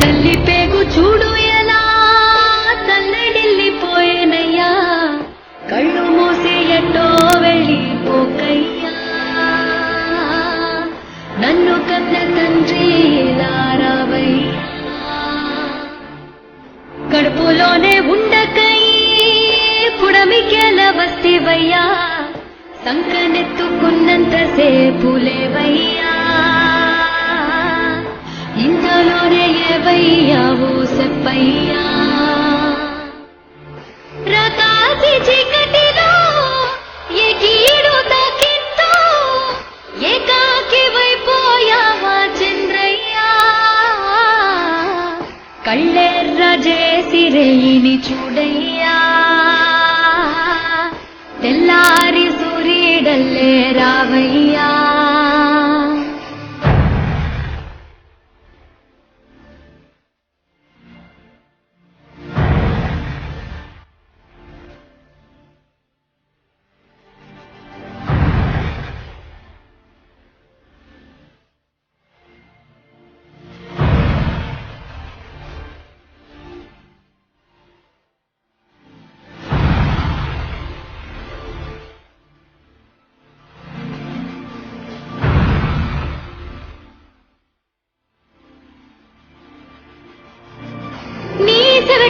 తల్లి పేగు చూడు ఎలా తల్లడిల్లిపోయేనయ్యా కళ్ళు మూసి ఎట్టో వెళ్ళిపోకయ్యా. నన్ను కన్న తండ్రి లారావయ్యా కడుపులోనే ఉండకై పుడమికెల వస్తేవయ్యా. సంకనెత్తుకున్నంత సేపులేవయ్యా కళ్ళెర్ర చేసిరేయిని చూడయ్యా. తెల్లారి సూర్యుడల్లే రావయ్యా.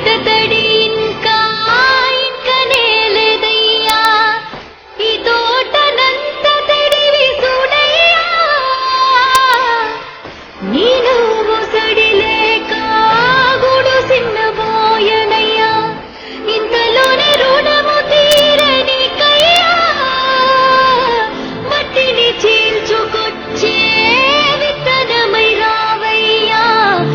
தடதடி